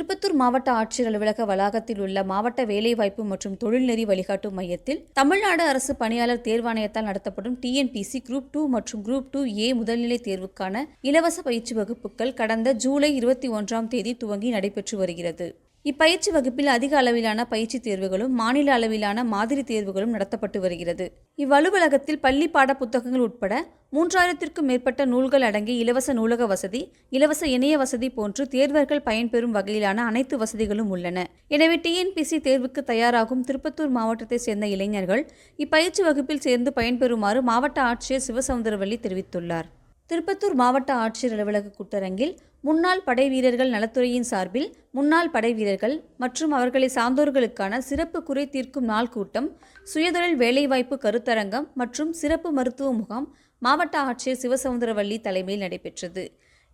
திருப்பத்தூர் மாவட்ட ஆட்சியர் அலுவலக வளாகத்தில் உள்ள மாவட்ட வேலைவாய்ப்பு மற்றும் தொழில்நெறி வழிகாட்டும் மையத்தில் தமிழ்நாடு அரசு பணியாளர் தேர்வாணையத்தால் நடத்தப்படும் டிஎன்பிசி குரூப் டூ மற்றும் குரூப் டூ ஏ முதல்நிலை தேர்வுக்கான இலவச பயிற்சி வகுப்புகள் கடந்த ஜூலை இருபத்தி ஒன்றாம் தேதி துவங்கி நடைபெற்று வருகிறது. இப்பயிற்சி வகுப்பில் அதிக அளவிலான பயிற்சி தேர்வுகளும் மாநில அளவிலான மாதிரி தேர்வுகளும் நடத்தப்பட்டு வருகிறது. இவ்வலுவலகத்தில் பள்ளி பாட புத்தகங்கள் உட்பட மூன்றாயிரத்திற்கும் மேற்பட்ட நூல்கள் அடங்கிய இலவச நூலக வசதி இலவச இணைய வசதி போன்று தேர்வர்கள் பயன்பெறும் வகையிலான அனைத்து வசதிகளும் உள்ளன. எனவே டிஎன்பிசி தேர்வுக்கு தயாராகும் திருப்பத்தூர் மாவட்டத்தைச் சேர்ந்த இளைஞர்கள் இப்பயிற்சி வகுப்பில் சேர்ந்து பயன்பெறுமாறு மாவட்ட ஆட்சியர் சிவசவுந்தரவள்ளி தெரிவித்துள்ளார். திருப்பத்தூர் மாவட்ட ஆட்சியர் அலுவலக கூட்டரங்கில் முன்னாள் படை வீரர்கள் நலத்துறையின் சார்பில் முன்னாள் படை வீரர்கள் மற்றும் அவர்களை சார்ந்தோர்களுக்கான சிறப்பு குறை தீர்க்கும் நாள் கூட்டம் சுயதொழில் வேலைவாய்ப்பு கருத்தரங்கம் மற்றும் சிறப்பு மருத்துவ முகாம் மாவட்ட ஆட்சியர் சிவசமுந்தரவள்ளி தலைமையில் நடைபெற்றது.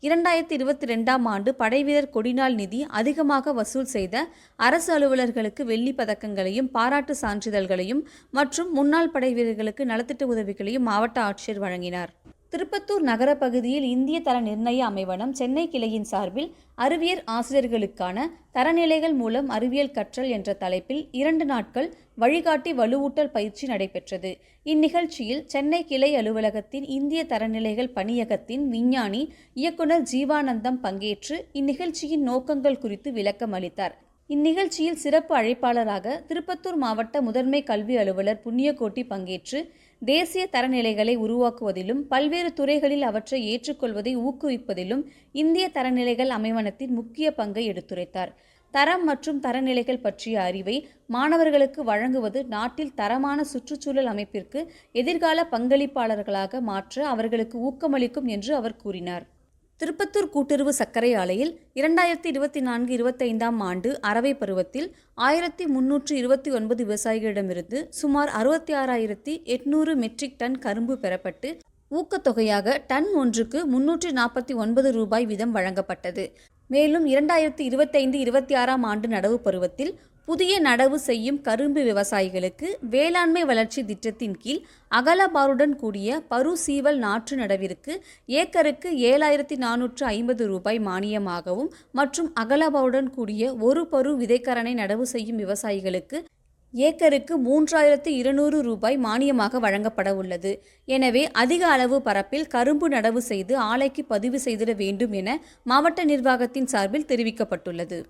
இரண்டாயிரத்தி இருபத்தி ரெண்டாம் ஆண்டு படைவீரர் கொடிநாள் நிதி அதிகமாக வசூல் செய்த அரசு அலுவலர்களுக்கு வெள்ளி பதக்கங்களையும் பாராட்டு சான்றிதழ்களையும் மற்றும் முன்னாள் படை வீரர்களுக்கு நலத்திட்ட உதவிகளையும் மாவட்ட ஆட்சியர் வழங்கினார். திருப்பத்தூர் நகர பகுதியில் இந்திய தர நிர்ணய அமைவனம் சென்னை கிளையின் சார்பில் அறிவியல் ஆசிரியர்களுக்கான தரநிலைகள் மூலம் அறிவியல் கற்றல் என்ற தலைப்பில் இரண்டு நாட்கள் வழிகாட்டி வலுவூட்டல் பயிற்சி நடைபெற்றது. இந்நிகழ்ச்சியில் சென்னை கிளை அலுவலகத்தின் இந்திய தரநிலைகள் பணியகத்தின் விஞ்ஞானி இயக்குனர் ஜீவானந்தம் பங்கேற்று இந்நிகழ்ச்சியின் நோக்கங்கள் குறித்து விளக்கம் அளித்தார் இந்நிகழ்ச்சியில் சிறப்பு அழைப்பாளராக திருப்பத்தூர் மாவட்ட முதன்மை கல்வி அலுவலர் புண்ணியகோட்டி பங்கேற்று தேசிய தரநிலைகளை உருவாக்குவதிலும் பல்வேறு துறைகளில் அவற்றை ஏற்றுக்கொள்வதை ஊக்குவிப்பதிலும் இந்திய தரநிலைகள் அமைவனத்தின் முக்கிய பங்கை எடுத்துரைத்தார். தரம் மற்றும் தரநிலைகள் பற்றிய அறிவை மாணவர்களுக்கு வழங்குவது நாட்டில் தரமான சுற்றுச்சூழல் அமைப்பிற்கு எதிர்கால பங்களிப்பாளர்களாக மாற்ற அவர்களுக்கு ஊக்கமளிக்கும் என்று அவர் கூறினார். திருப்பத்தூர் கூட்டுறவு சர்க்கரை ஆலையில் இரண்டாயிரத்தி இருபத்தி நான்கு இருபத்தைந்தாம் ஆண்டு அறவை பருவத்தில் ஆயிரத்தி முன்னூற்று இருபத்தி ஒன்பது விவசாயிகளிடமிருந்து சுமார் அறுபத்தி ஆறாயிரத்தி எட்நூறு மெட்ரிக் டன் கரும்பு பெறப்பட்டு ஊக்கத்தொகையாக டன் ஒன்றுக்கு முன்னூற்றி நாற்பத்தி ஒன்பது ரூபாய் வீதம் வழங்கப்பட்டது. மேலும் இரண்டாயிரத்தி இருபத்தைந்து இருபத்தி ஆறாம் ஆண்டு நடவு பருவத்தில் புதிய நடவு செய்யும் கரும்பு விவசாயிகளுக்கு வேளாண்மை வளர்ச்சி திட்டத்தின் கீழ் அகலபாருடன் கூடிய பரு சீவல் நாற்று நடவிற்கு ஏக்கருக்கு ஏழாயிரத்தி நானூற்று ஐம்பது ரூபாய் மானியமாகவும் மற்றும் அகலபாருடன் கூடிய ஒரு பரு விதைக்கரணை நடவு செய்யும் விவசாயிகளுக்கு ஏக்கருக்கு மூன்றாயிரத்து இருநூறு ரூபாய் மானியமாக வழங்கப்பட உள்ளது. எனவே அதிக அளவு பரப்பில் கரும்பு நடவு செய்து ஆலைக்கு பதிவு செய்திட வேண்டும் என மாவட்ட நிர்வாகத்தின் சார்பில் தெரிவிக்கப்பட்டுள்ளது.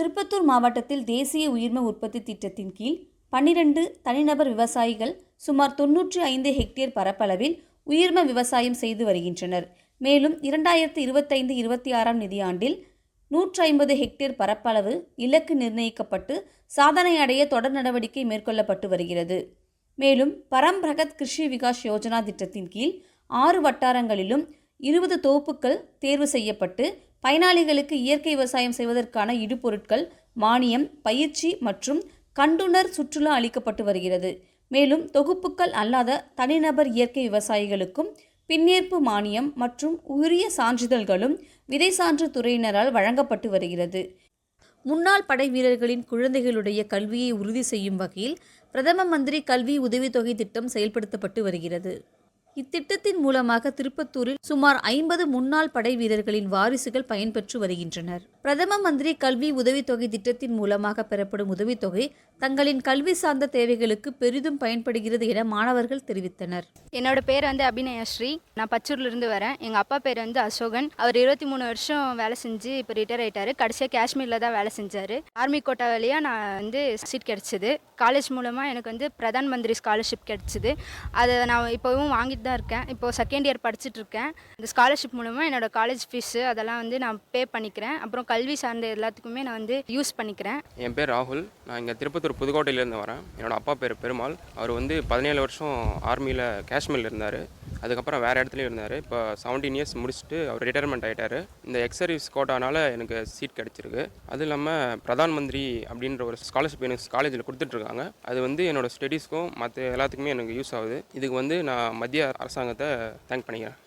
திருப்பத்தூர் மாவட்டத்தில் தேசிய உயிர்ம உற்பத்தி திட்டத்தின் கீழ் பன்னிரண்டு தனிநபர் விவசாயிகள் சுமார் தொன்னூற்றி ஐந்து ஹெக்டேர் பரப்பளவில் உயிர்ம விவசாயம் செய்து வருகின்றனர். மேலும் இரண்டாயிரத்தி இருபத்தைந்து இருபத்தி ஆறாம் நிதியாண்டில் நூற்றி ஐம்பது ஹெக்டேர் பரப்பளவு இலக்கு நிர்ணயிக்கப்பட்டு சாதனை அடைய தொடர் நடவடிக்கை மேற்கொள்ளப்பட்டு வருகிறது. மேலும் பரம்பிரகத் கிருஷி விகாஸ் யோஜனா திட்டத்தின் கீழ் ஆறு வட்டாரங்களிலும் இருபது தொகுப்புகள் தேர்வு செய்யப்பட்டு பயனாளிகளுக்கு இயற்கை விவசாயம் செய்வதற்கான இடுபொருட்கள் மானியம் பயிற்சி மற்றும் கண்டுணர் சுற்றுலா அளிக்கப்பட்டு வருகிறது. மேலும் தொகுப்புகள் அல்லாத தனிநபர் இயற்கை விவசாயிகளுக்கும் பின்னேற்பு மானியம் மற்றும் உரிய சான்றிதழ்களும் விதை சான்று துறையினரால் வழங்கப்பட்டு வருகிறது. முன்னாள் படை வீரர்களின் குழந்தைகளுடைய கல்வியை உறுதி செய்யும் வகையில் பிரதம மந்திரி கல்வி உதவித்தொகை திட்டம் செயல்படுத்தப்பட்டு வருகிறது. இத்திட்டத்தின் மூலமாக திருப்பத்தூரில் சுமார் ஐம்பது முன்னாள் படை வீரர்களின் வாரிசுகள் பயன்பெற்று வருகின்றனர். பிரதம மந்திரி கல்வி உதவித்தொகை திட்டத்தின் மூலமாக பெறப்படும் உதவித்தொகை தங்களின் கல்வி சார்ந்த தேவைகளுக்கு பெரிதும் பயன்படுகிறது என மாணவர்கள் தெரிவித்தனர். என்னோட பேர் வந்து அபிநயஸ்ரீ நான் பச்சூர்ல இருந்து வரேன். எங்கள் அப்பா பேர் வந்து அசோகன். அவர் இருபத்தி மூணு வருஷம் வேலை செஞ்சு இப்போ ரிட்டையர் ஆயிட்டாரு. கடைசியாக காஷ்மீரில் தான் வேலை செஞ்சார். ஆர்மி கோட்டா வழியாக நான் வந்து சீட் கிடச்சிது. காலேஜ் மூலமாக எனக்கு வந்து பிரதான் மந்திரி ஸ்காலர்ஷிப் கிடச்சிது. அதை நான் இப்போவும் வாங்கிட்டு தான் இருக்கேன். இப்போது செகண்ட் இயர் படிச்சுட்டு இருக்கேன். இந்த ஸ்காலர்ஷிப் மூலமாக என்னோட காலேஜ் ஃபீஸு அதெல்லாம் வந்து நான் பே பண்ணிக்கிறேன். அப்புறம் கல்வி சார்ந்த எல்லாத்துக்குமே நான் வந்து யூஸ் பண்ணிக்கிறேன். என் பேர் ராகுல். நான் இங்கே திருப்பத்தூர் புதுக்கோட்டையிலேருந்து வரேன். என்னோட அப்பா பேர் பெருமாள். அவர் வந்து பதினேழு வருஷம் ஆர்மியில் காஷ்மீரில் இருந்தார். அதுக்கப்புறம் வேறு இடத்துலையும் இருந்தார். இப்போ செவன்டீன் இயர்ஸ் முடிச்சுட்டு அவர் ரிட்டையர்மெண்ட் ஆகிட்டார் இந்த எக்ஸ் சர்வீஸ் கோட்டானால எனக்கு சீட் கிடச்சிருக்கு. அதுவும் இல்லாமல் பிரதான் மந்திரி அப்படின்ற ஒரு ஸ்காலர்ஷிப் எனக்கு காலேஜில் கொடுத்துட்ருக்காங்க அது வந்து என்னோடய ஸ்டடீஸ்க்கும் மற்ற எல்லாத்துக்குமே எனக்கு யூஸ் ஆகுது. இதுக்கு வந்து நான் மத்திய அரசாங்கத்தை தேங்க் பண்ணிக்கிறேன்.